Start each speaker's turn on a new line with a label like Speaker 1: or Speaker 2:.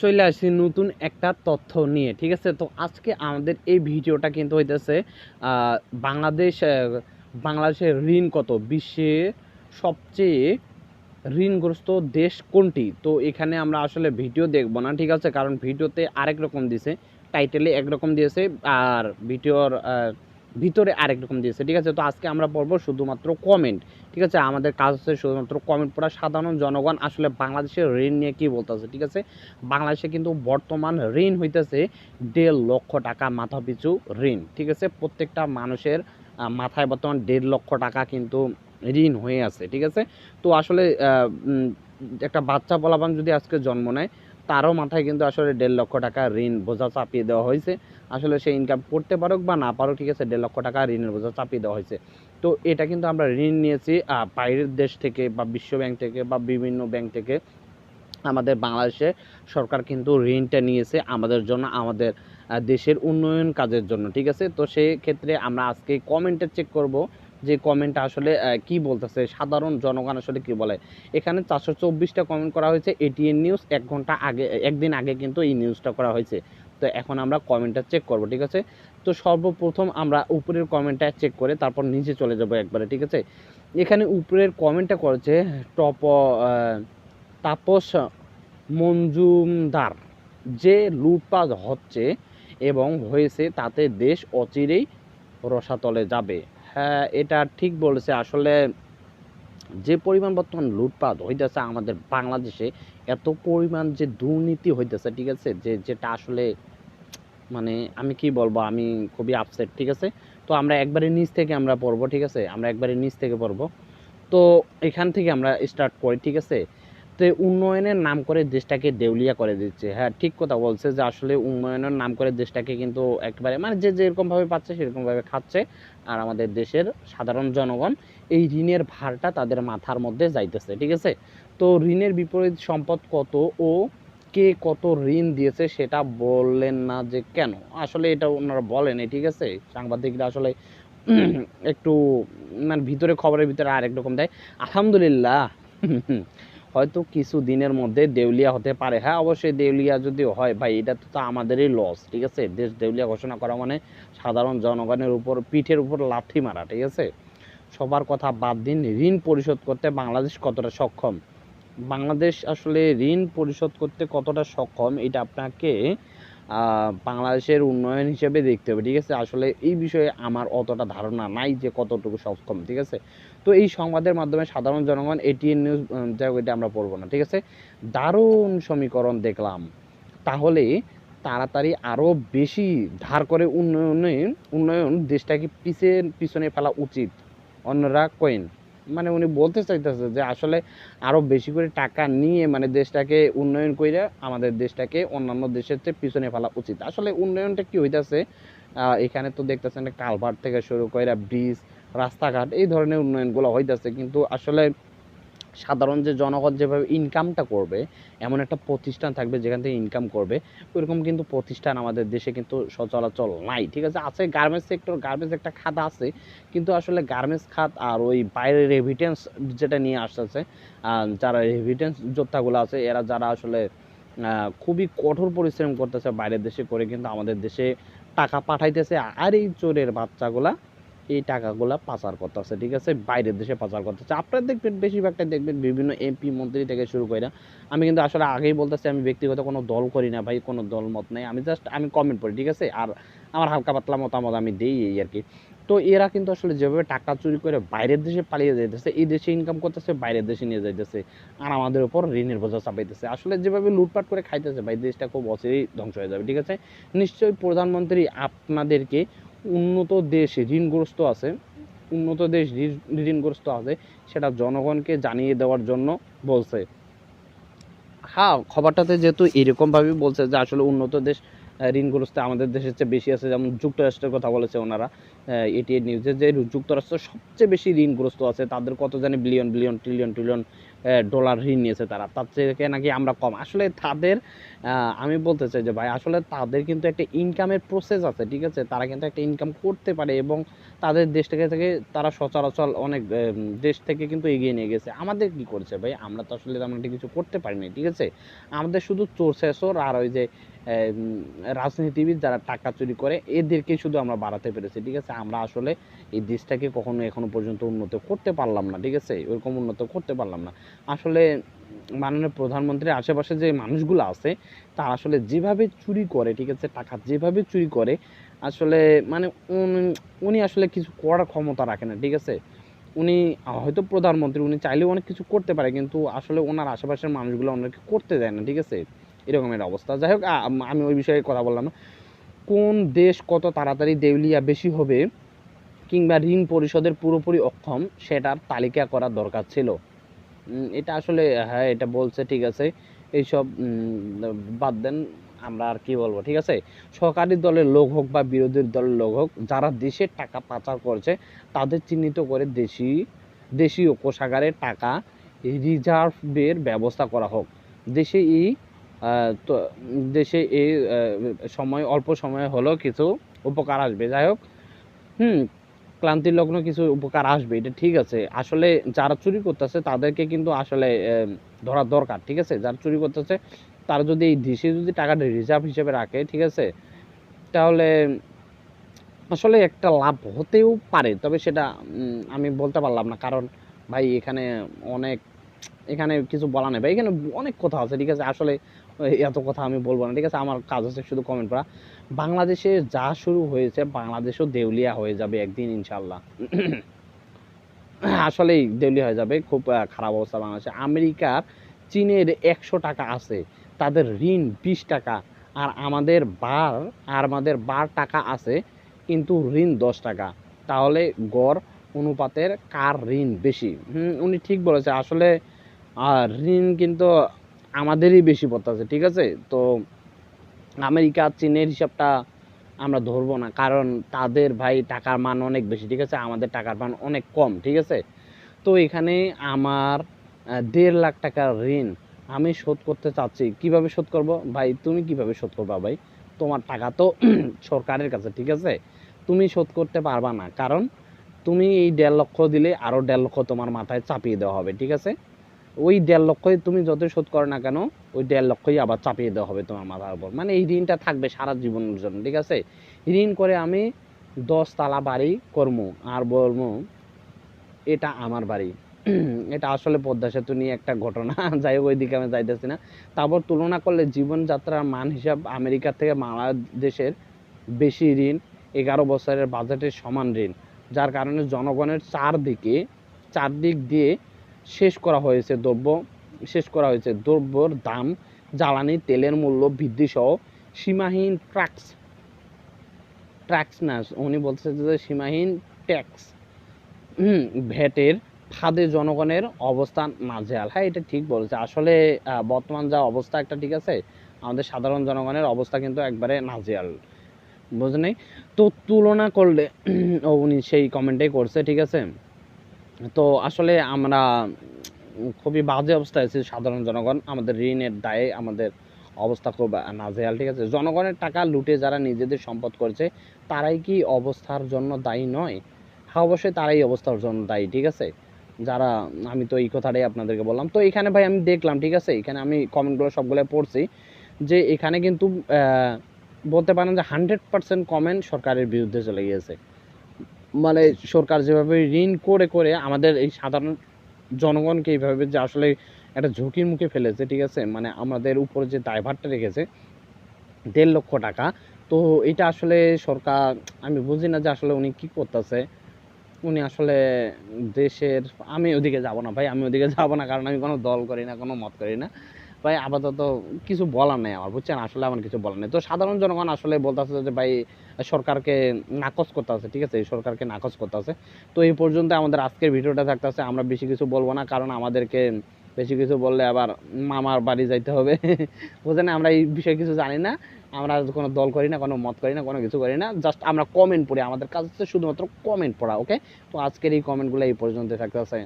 Speaker 1: চলে আসছি নতুন একটা তথ্য নিয়ে, ঠিক আছে? তো আজকে আমাদের এই ভিডিওটা কিন্তু হইতেছে বাংলাদেশ বাংলাদেশের ঋণ কত? বিশ্বে সবচেয়ে ঋণগ্রস্ত দেশ কোনটি? তো এখানে আমরা আসলে ভিডিও দেখব না, ঠিক আছে? কারণ ভিডিওতে আরেক রকম দিয়েছে টাইটেলে একরকম দিয়েছে, আর ভিডিওর ভিতরে আরেক রকম দিয়েছে ঠিক আছে? তো আজকে আমরা পড়ব শুধুমাত্র কমেন্ট ঠিক আছে? আমাদের কাজ হচ্ছে শুধুমাত্র কমেন্ট পড়া। সাধারণ জনগণ আসলে বাংলাদেশের ঋণ নিয়ে কি বলতেছে, ঠিক আছে? বাংলাদেশে কিন্তু বর্তমান ঋণ হইতেছে দেড় লক্ষ টাকা মাথা পিছু ঋণ, ঠিক আছে? প্রত্যেকটা মানুষের মাথায় বর্তমান দেড় লক্ষ টাকা কিন্তু ঋণ হয়ে আছে, ঠিক আছে? তো আসলে একটা বাচ্চা বলাবান যদি আজকে জন্ম নেয় তারও মাথায় কিন্তু আসলে দেড় লক্ষ টাকা ঋণ বোঝা চাপিয়ে দেওয়া হয়েছে। আসলে সে ইনকাম করতে পারুক বা না পারুক, ঠিক আছে, দেড় লক্ষ টাকা ঋণের বোঝা চাপিয়ে দেওয়া হয়েছে। তো এটা কিন্তু আমরা ঋণ নিয়েছি বাইরের দেশ থেকে বা বিশ্ব ব্যাংক থেকে বা বিভিন্ন ব্যাংক থেকে। আমাদের বাংলাদেশে সরকার কিন্তু ঋণটা নিয়েছে আমাদের জন্য, আমাদের দেশের উন্নয়ন কাজের জন্য, ঠিক আছে? তো সেই ক্ষেত্রে আমরা আজকে কমেন্টে চেক করব যে কমেন্টটা আসলে কি বলতেছে? সাধারণ জনগণ আসলে কি বলে? এখানে চারশো চব্বিশটা কমেন্ট করা হয়েছে এটিএন নিউজ এক ঘণ্টা আগে, একদিন আগে কিন্তু এই নিউজটা করা হয়েছে। তো এখন আমরা কমেন্টটা চেক করব, ঠিক আছে? তো সর্বপ্রথম আমরা উপরের কমেন্টটা চেক করে তারপর নিচে চলে যাব একবারে, ঠিক আছে? এখানে উপরের কমেন্টটা করেছে টপ তাপস মঞ্জুমদার যে লুটপাট হচ্ছে এবং হয়েছে তাতে দেশ অচিরেই রসাতলে যাবে। হ্যাঁ এটা ঠিক বলেছে। আসলে যে পরিমাণ বর্তমান লুটপাট হইতেছে আমাদের বাংলাদেশে, এত পরিমাণ যে দুর্নীতি হইতেছে, ঠিক আছে? যে যেটা আসলে মানে আমি কি বলব, আমি খুবই আপসেট ঠিক আছে? তো আমরা একবারে নিচ থেকে আমরা পড়ব, ঠিক আছে? আমরা একবারে নিচ থেকে পড়ব। তো এখান থেকে আমরা স্টার্ট করি, ঠিক আছে? তো উন্নয়নের নাম করে দেশটাকে দেউলিয়া করে দিচ্ছে। হ্যাঁ ঠিক কথা বলছে যে আসলে উন্নয়নের নাম করে দেশটাকে কিন্তু একবারে মানে যে যেরকমভাবে পাচ্ছে, সেরকমভাবে খাচ্ছে। আর আমাদের দেশের সাধারণ জনগণ এই ঋণের ভারটা তাদের মাথার মধ্যে যাইতেছে, ঠিক আছে? তো ঋণের বিপরীত সম্পদ কত ও কে কত ঋণ দিয়েছে সেটা বললেন না যে কেন? আসলে এটা ওনারা বলেনি ঠিক আছে? সাংবাদিকরা আসলে একটু মানে ভিতরে খবরের ভিতরে আরেক রকম দেয়। আলহামদুলিল্লাহ হয়তো কিছু দিনের মধ্যে দেউলিয়া হতে পারে। হ্যাঁ অবশ্যই দেউলিয়া যদি হয়, ভাই, এটা তো আমাদেরই লস ঠিক আছে? দেশ দেউলিয়া ঘোষণা করা মানে সাধারণ জনগণের উপর, পিঠের উপর লাঠি মারা, ঠিক আছে? সবার কথা বাদ দিন, ঋণ পরিশোধ করতে বাংলাদেশ কতটা সক্ষম? বাংলাদেশ আসলে ঋণ পরিশোধ করতে কতটা সক্ষম, এটা আপনাকে বাংলাদেশের উন্নয়ন হিসেবে দেখতে হবে, ঠিক আছে? আসলে এই বিষয়ে আমার অতটা ধারণা নাই যে কতটুকু সক্ষম, ঠিক আছে? তো এই সংবাদের মাধ্যমে সাধারণ জনগণ এটিএন নিউজ যাই আমরা পড়ব না, ঠিক আছে? দারুণ সমীকরণ দেখলাম। তাহলে তাড়াতাড়ি আরও বেশি ধার করে উন্নয়নে, উন্নয়ন দেশটাকে পিছে, পিছনে ফেলা উচিত। অন্যরা কোয়েন। মানে উনি বলতে চাইতেছে যে আসলে আরও বেশি করে টাকা নিয়ে মানে দেশটাকে উন্নয়ন করে আমাদের দেশটাকে অন্যান্য দেশের চেয়ে পিছনে ফেলা উচিত। আসলে উন্নয়নটা কি হইতাছে? এখানে তো দেখতেছেন কালভার্ট থেকে শুরু করে ব্রিজ, রাস্তাঘাট এই ধরনের উন্নয়নগুলো হইতাছে। কিন্তু আসলে সাধারণ যে জনগণ যেভাবে ইনকামটা করবে, এমন একটা প্রতিষ্ঠান থাকবে যেখান থেকে ইনকাম করবে, ওইরকম কিন্তু প্রতিষ্ঠান আমাদের দেশে কিন্তু সচরাচল নাই, ঠিক আছে? আছে গার্মেন্টস সেক্টর গার্মেন্টস একটা খাত আছে, কিন্তু আসলে গার্মেন্টস খাত আর ওই বাইরের রেভিটেন্স যেটা নিয়ে আসতেছে যারা রেভিটেন্স যোদ্ধাগুলো আছে, এরা যারা আসলে খুবই কঠোর পরিশ্রম করতেছে বাইরের দেশে করে কিন্তু আমাদের দেশে টাকা পাঠাইতেছে, আর এই চোরের বাচ্চাগুলা এই টাকাগুলা পাচার করতেছে, ঠিক আছে? বাইরের দেশে পাচার করতেছে। আপনারা দেখবেন বেশিরভাগটা দেখবেন বিভিন্ন এমপি মন্ত্রী থেকে শুরু করে আমি কিন্তু আসলে আগেই বলতেছি, আমি ব্যক্তিগত কোনো দল করি না ভাই, কোনো দল মত নেই। আমি জাস্ট আমি কমেন্ট করি ঠিক আছে? আর আমার হালকা পাতলা মতামত আমি দিই এই আর কি। তো এরা কিন্তু আসলে যেভাবে টাকা চুরি করে বাইরের দেশে পালিয়ে যাইতেছে, এই দেশে ইনকাম করতেছে, বাইরের দেশে নিয়ে যাইতেছে, আর আমাদের উপর ঋণের বোঝা চাপাইতেছে। আসলে যেভাবে লুটপাট করে খাইতেছে ভাই, দেশটা খুব অচিরেই ধ্বংস হয়ে যাবে, ঠিক আছে? নিশ্চয়ই প্রধানমন্ত্রী আপনাদেরকে উন্নত দেশ ঋণগ্রস্ত আছে, উন্নত দেশ ঋণগ্রস্ত আছে, সেটা জনগণকে জানিয়ে দেওয়ার জন্য বলছে। হ্যাঁ খবরটাতে যেহেতু এরকমভাবেই বলছে যে আসলে উন্নত দেশ ঋণগ্রস্ত আমাদের দেশের চেয়ে বেশি আছে, যেমন যুক্তরাষ্ট্রের কথা বলেছে ওনারা এটিএন নিউজে, যে যুক্তরাষ্ট্র সবচেয়ে বেশি ঋণগ্রস্ত আছে, তাদের কত জানি billion billion trillion trillion dollar ঋণ নিয়েছে তারা। তার থেকে নাকি আমরা কম। আসলে তাদের আমি বলতে চাই যে ভাই, আসলে তাদের কিন্তু একটা ইনকামের প্রসেস আছে, ঠিক আছে? তারা কিন্তু একটা ইনকাম করতে পারে এবং তাদের দেশ থেকে থেকে তারা সচরাচর অনেক দেশ থেকে কিন্তু এগিয়ে নিয়ে গেছে। আমাদের কি করছে ভাই? আমরা তো আসলে তেমন একটা কিছু করতে পারিনি, ঠিক আছে? আমাদের শুধু চোর শেষর আর ওই যে রাজনীতিবিদ যারা টাকা চুরি করে, এদেরকে শুধু আমরা বাড়াতে পেরেছি, ঠিক আছে? আমরা আসলে এই দেশটাকে কখনো এখনও পর্যন্ত উন্নত করতে পারলাম না, ঠিক আছে? ওরকম উন্নত করতে পারলাম না। আসলে মাননীয় প্রধানমন্ত্রীর আশেপাশে যে মানুষগুলো আছে, তারা আসলে যেভাবে চুরি করে, ঠিক আছে? টাকা যেভাবে চুরি করে, আসলে মানে উনি- আসলে কিছু করার ক্ষমতা রাখে না, ঠিক আছে? উনি হয়তো প্রধানমন্ত্রী, উনি চাইলেও অনেক কিছু করতে পারে, কিন্তু আসলে ওনার আশেপাশের মানুষগুলো ওনাকে করতে দেয় না, ঠিক আছে? এরকমের অবস্থা। যাই হোক আমি ওই বিষয়ে কথা বললাম না। কোন দেশ কত তাড়াতাড়ি দেউলিয়া বেশি হবে কিংবা ঋণ পরিশোধের পুরোপুরি অক্ষম সেটার তালিকা করা দরকার ছিল। এটা আসলে হ্যাঁ এটা বলছে, ঠিক আছে। এইসব বাদ দেন, আমরা আর কি বলব, ঠিক আছে? সরকারি দলের লোক হোক বা বিরোধী দলের লোক হোক, যারা দেশের টাকা পাচার করছে, তাদের চিহ্নিত করে দেশি, দেশীয় কোষাগারে টাকা রিজার্ভের ব্যবস্থা করা হোক। দেশে এই তো দেশে এই সময়, অল্প সময় হলেও কিছু উপকার আসবে। যাই হোক, হুম, ক্লান্তির লগ্ন কিছু উপকার আসবে, এটা ঠিক আছে। আসলে যারা চুরি করতেছে, তাদেরকে কিন্তু আসলে ধরা দরকার, ঠিক আছে? যারা চুরি করতেছে, তারা যদি এই দেশে যদি টাকাটা রিজার্ভ হিসেবে রাখে, ঠিক আছে? তাহলে আসলে একটা লাভ হতেও পারে, তবে সেটা আমি বলতে পারলাম না। কারণ ভাই, এখানে অনেক, এখানে কিছু বলা নেই। ভাই, এখানে অনেক কথা আছে, ঠিক আছে? আসলে এত কথা আমি বলব না, ঠিক আছে? আমার কাজ হচ্ছে শুধু কমেন্ট করা। বাংলাদেশে যা শুরু হয়েছে, বাংলাদেশও দেউলিয়া হয়ে যাবে একদিন ইনশাল্লাহ আসলেই দেউলিয়া হয়ে যাবে, খুব খারাপ অবস্থা বাংলাদেশে। আমেরিকার চীনের একশো টাকা আছে, তাদের ঋণ বিশ টাকা, আর আমাদের বার, আর আমাদের বার টাকা আছে, কিন্তু ঋণ দশ টাকা। তাহলে গড় অনুপাতের কার ঋণ বেশি? উনি ঠিক বলেছে। আসলে ঋণ কিন্তু আমাদেরই বেশি পড়তেছে ঠিক আছে? তো আমেরিকা, চীনের হিসাবটা আমরা ধরবো না, কারণ তাদের ভাই টাকার মান অনেক বেশি, ঠিক আছে? আমাদের টাকার মান অনেক কম, ঠিক আছে? তো এখানে আমার দেড় লাখ টাকার ঋণ আমি শোধ করতে চাচ্ছি। কীভাবে শোধ করব? ভাই, তুমি কীভাবে শোধ করবা ভাই? তোমার টাকা তো সরকারের কাছে, ঠিক আছে? তুমি শোধ করতে পারবা না, কারণ তুমি এই দেড় লক্ষ দিলে আরও দেড় লক্ষ তোমার মাথায় চাপিয়ে দেওয়া হবে, ঠিক আছে? ওই দেড় লক্ষই তুমি যতই শোধ করো না কেন, ওই দেড় লক্ষই আবার চাপিয়ে দেওয়া হবে তোমার মাথার উপর। মানে এই ঋণটা থাকবে সারা জীবনের জন্য, ঠিক আছে? ঋণ করে আমি দশ তালা বাড়ি করব আর বলব, এটা আমার বাড়ি। এটা আসলে পদ্মা সেতু নিয়ে একটা ঘটনা, যাই হোক, ওইদিকে আমি যাইতেছি না। তারপর তুলনা করলে জীবনযাত্রার মান হিসাব আমেরিকা থেকে বাংলাদেশের বেশি ঋণ, এগারো বছরের বাজেটের সমান ঋণ। যার কারণে জনগণের চারদিকে, চারদিক দিয়ে শেষ করা হয়েছে দ্রব্য, শেষ করা হয়েছে দ্রব্যর দাম, জ্বালানি, তেলের মূল্য বৃদ্ধি সহ সীমাহীন ট্যাক্স ট্যাক্স না, উনি বলছে যে সীমাহীন ট্যাক্স ভ্যাটের ফাঁদে জনগণের অবস্থান নাজেহাল হ্যাঁ এটা ঠিক বলেছে। আসলে বর্তমান যা অবস্থা একটা ঠিক আছে, আমাদের সাধারণ জনগণের অবস্থা কিন্তু একবারে নাজেহাল বুঝলেন? তো তুলনা করলে উনি সেই কমেন্টেই করছে, ঠিক আছে? তো আসলে আমরা খুবই বাজে অবস্থায় আছি সাধারণ জনগণ। আমাদের ঋণের দায়ে আমাদের অবস্থা খুব নাজেহাল, ঠিক আছে? জনগণের টাকা লুটে যারা নিজেদের সম্পদ করেছে, তারাই কি অবস্থার জন্য দায়ী নয়? হ্যাঁ অবশ্যই তারাই অবস্থার জন্য দায়ী, ঠিক আছে? যারা, আমি তো এই কথাটাই আপনাদেরকে বললাম। তো এখানে ভাই আমি দেখলাম, ঠিক আছে? এখানে আমি কমেন্টগুলো সবগুলো পড়ছি যে এখানে কিন্তু বলতে পারেন যে হান্ড্রেড পার্সেন্ট কমেন্ট সরকারের বিরুদ্ধে চলে গিয়েছে। মানে সরকার যেভাবে ঋণ করে করে আমাদের এই সাধারণ জনগণকে এইভাবে যে আসলে একটা ঝুঁকির মুখে ফেলেছে, ঠিক আছে? মানে আমাদের উপরে যে দায়ভারটা রেখেছে, দেড় লক্ষ টাকা। তো এটা আসলে সরকার, আমি বুঝি না যে আসলে উনি কি করতেছে। উনি আসলে দেশের, আমি ওদিকে যাব না ভাই, আমি ওদিকে যাব না, কারণ আমি কোনো দল করি না, কোনো মত করি না। ভাই, আপাতত কিছু বলার নেই আমার, বুঝছেন? আসলে আমার কিছু বলার নেই। তো সাধারণ জনগণ আসলে বলতেছে যে, ভাই, সরকারকে নাকচ করতে আছে ঠিক আছে? এই সরকারকে নাকচ করতে আছে তো এই পর্যন্ত আমাদের আজকের ভিডিওটা থাকতেছে। আমরা বেশি কিছু বলব না, কারণ আমাদেরকে বেশি কিছু বললে আবার মামার বাড়ি যাইতে হবে। বুঝলেন আমরা এই বিষয়ে কিছু জানি না। আমরা কোনো দল করি না, কোনো মত করি না, কোনো কিছু করি না। জাস্ট আমরা কমেন্ট পড়ি। আমাদের কাজ হচ্ছে শুধুমাত্র কমেন্ট পড়া, ওকে? তো আজকের এই কমেন্টগুলো এই পর্যন্ত থাকতেছে।